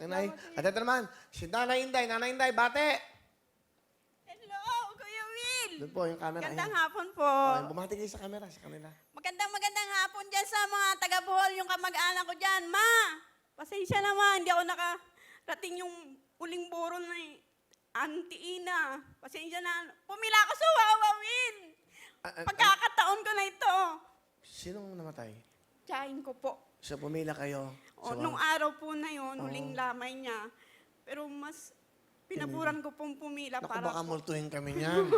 Inay. At ito naman, si Nanay Inday. Nanay Inday, bate! Hello, Kuya Will. Doon po yung camera. Magandang Ayan. hapon po. Okay, bumati kayo sa camera, sa kanila. Magandang magandang hapon dyan sa mga taga-Bohol, yung kamag-anak ko dyan. Ma, pasensya naman, hindi ako nakarating yung uling buron na eh. Auntie Ina, pasensya na. Pumila ako sa Wawa Will. Ah, ah, Pagkakataon ko na ito. Sinong namatay? Tsahin ko po. So, pumila kayo. O, sa- nung araw po na yon, huling lamay niya. Pero mas pinaburan ko pong pumila Naku, para baka po. multuhin kami niyan.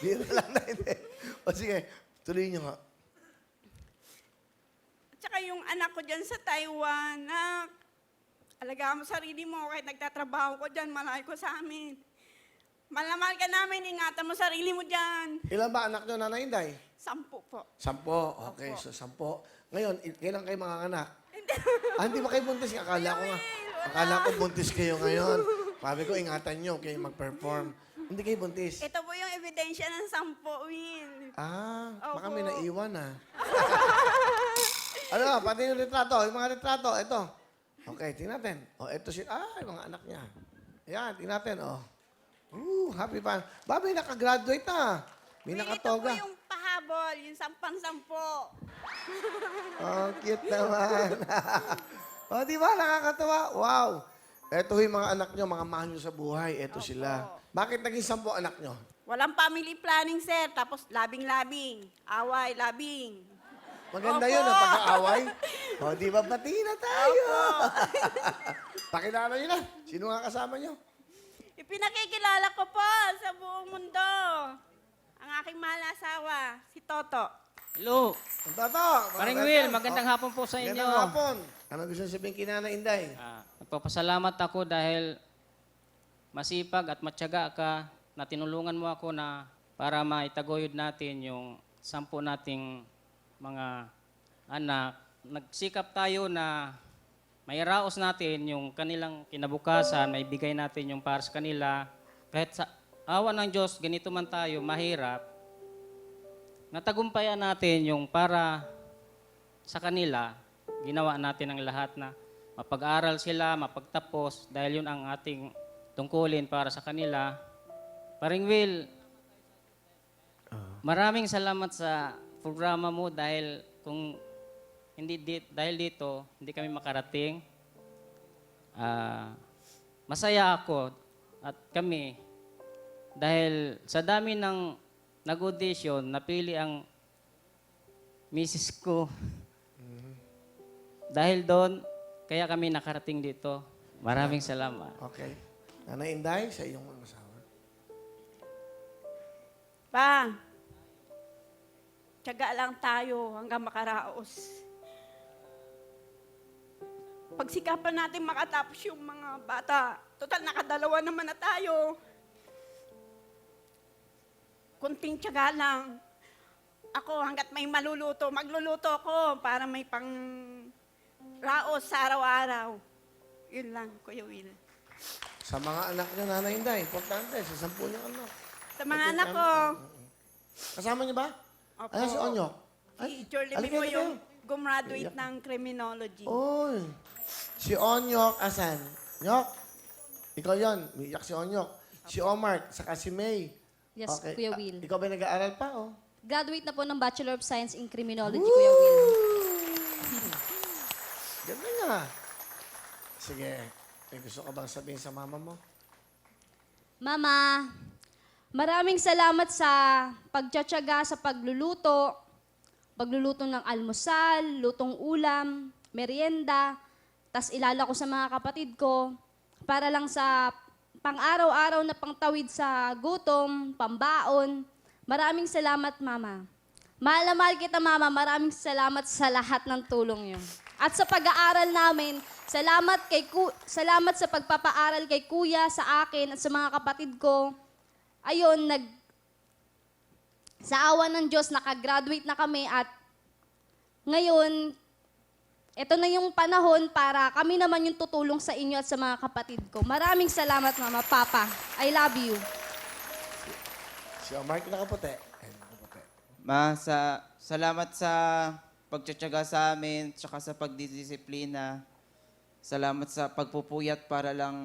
Biro lang na hindi. O sige, tuloy niyo nga. At saka yung anak ko dyan sa Taiwan, na alagaan mo sarili mo kahit nagtatrabaho ko dyan, malayo ko sa amin. Malamal ka namin, ingatan mo sarili mo dyan. Ilan ba anak niyo, Nanay Inday? Sampu po. Sampo. Okay, Opo. so sampo. Ngayon, i- kailan kayo mga anak? ah, hindi ba kayo buntis? Akala ko nga. Akala ko buntis kayo ngayon. Sabi ko, ingatan niyo kayo mag-perform. Hindi kayo buntis. Ito po yung ebidensya ng sampu, Will. Ah, baka Opo. may naiwan ah. ano, pati yung retrato, yung mga retrato, ito. Okay, tingnan natin. O, ito si, ah, yung mga anak niya. Ayan, tingnan natin, oh. Ooh, happy pa. Ba, may nakagraduate na. May Will, nakatoga. Ito po yung pahabol, yung sampang-sampo. Oh, cute naman. oh, di ba? Nakakatawa. Wow. Ito yung mga anak nyo, mga mahal nyo sa buhay. Ito sila. Bakit naging sampu anak nyo? Walang family planning, sir. Tapos labing-labing. Away, labing. Maganda Opo. yun, ang pagkaaway. O, di ba? Pati na tayo. Pakilala nyo na. Sino nga kasama nyo? Ipinakikilala ko po sa buong mundo. Ang aking mahal na asawa, si Toto. Hello. Ang tato. Paring Will, magandang hapon po sa inyo. Magandang hapon. Ano gusto sabihin na Inday? Ah, nagpapasalamat ako dahil masipag at matyaga ka na tinulungan mo ako na para maitaguyod natin yung sampu nating mga anak. Nagsikap tayo na may raos natin yung kanilang kinabukasan, may bigay natin yung para sa kanila. Kahit sa awa ng Diyos, ganito man tayo, mahirap, natagumpayan natin yung para sa kanila, ginawa natin ang lahat na mapag-aral sila, mapagtapos, dahil yun ang ating tungkulin para sa kanila. Paring Will, maraming salamat sa programa mo dahil kung hindi di, dahil dito, hindi kami makarating. Ah, masaya ako at kami dahil sa dami ng nag-audition, napili ang misis ko. Dahil doon, kaya kami nakarating dito. Maraming salamat. Okay. Nanay Inday, sa iyong mga asawa. Pa, tiyaga lang tayo hanggang makaraos. Pagsikapan natin makatapos yung mga bata. Total, nakadalawa naman na tayo. Kunting tiyaga lang. Ako, hanggat may maluluto, magluluto ako para may pang raos sa araw-araw. Yun lang, Kuya Will. Sa mga anak niyo, Nanay Inday, importante, sa sampu niyo anak. Sa mga anak ko, Kasama niyo ba? Opo. Ayan si Onyok. halika po dito. yung gumraduate ng criminology. Oy. Si Onyok, asan? Nyok? Ikaw yon, umiyak si Onyok. Si Omar, saka si May. Yes, Kuya Ah, Will. ikaw ba nag-aaral pa, oh? Graduate na po ng Bachelor of Science in Criminology, Kuya Will. Ganda nga. Sige. May gusto ka bang sabihin sa mama mo? Mama, maraming salamat sa pagtsatsaga sa pagluluto, pagluluto ng almusal, lutong ulam, merienda, tas ilala ko sa mga kapatid ko para lang sa pang-araw-araw na pangtawid sa gutom, pambaon. Maraming salamat, Mama. Mahal na mahal kita, Mama. Maraming salamat sa lahat ng tulong niyo. At sa pag-aaral namin, salamat kay ku- salamat sa pagpapaaral kay Kuya, sa akin at sa mga kapatid ko. Ayun, nag sa awa ng Diyos, nakagraduate na kami at ngayon, ito na yung panahon para kami naman yung tutulong sa inyo at sa mga kapatid ko. Maraming salamat, Mama, Papa. I love you. Si Omar, nakaputi. Ay, nakaputi. Ma, sa, salamat sa pagtsatsaga sa amin, tsaka sa pagdidisiplina. Salamat sa pagpupuyat para lang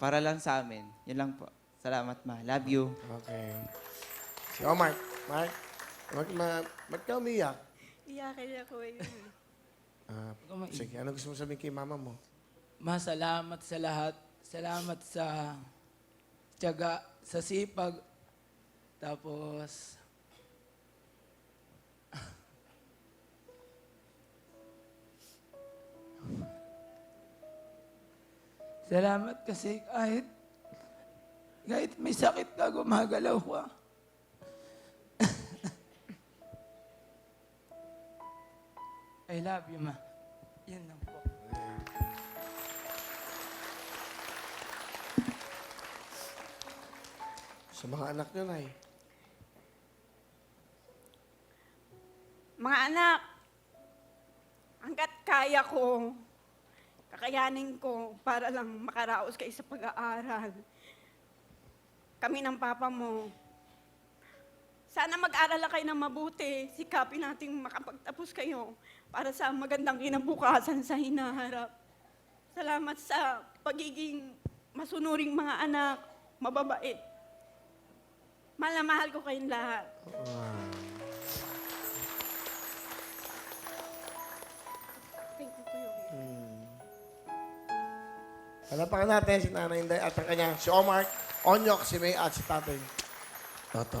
para lang sa amin. Yun lang po. Salamat ma. Love you. Okay. Si Omar. Mark, mag, mag, ba't ka umiyak? Iyakin ako eh. Ah, sige, ano gusto mo sabihin kay mama mo? Ma, salamat sa lahat. Salamat sa tiyaga, sa sipag. Tapos, salamat kasi kahit kahit may sakit ka, gumagalaw ka. I love you, ma. Yan lang po. Sa mga anak nyo, Nay. Mga anak, hanggat kaya ko, kakayanin ko para lang makaraos kayo sa pag-aaral. Kami ng papa mo. Sana mag-aral lang kayo ng mabuti. Sikapin nating makapagtapos kayo para sa magandang kinabukasan sa hinaharap. Salamat sa pagiging masunuring mga anak, mababait. Mahal na mahal ko kayong lahat. Thank you, Kuya Will. Palapakan natin si Nanay Inday at ang kanya, si Omar, Onyok, si May at si Tatay. Toto.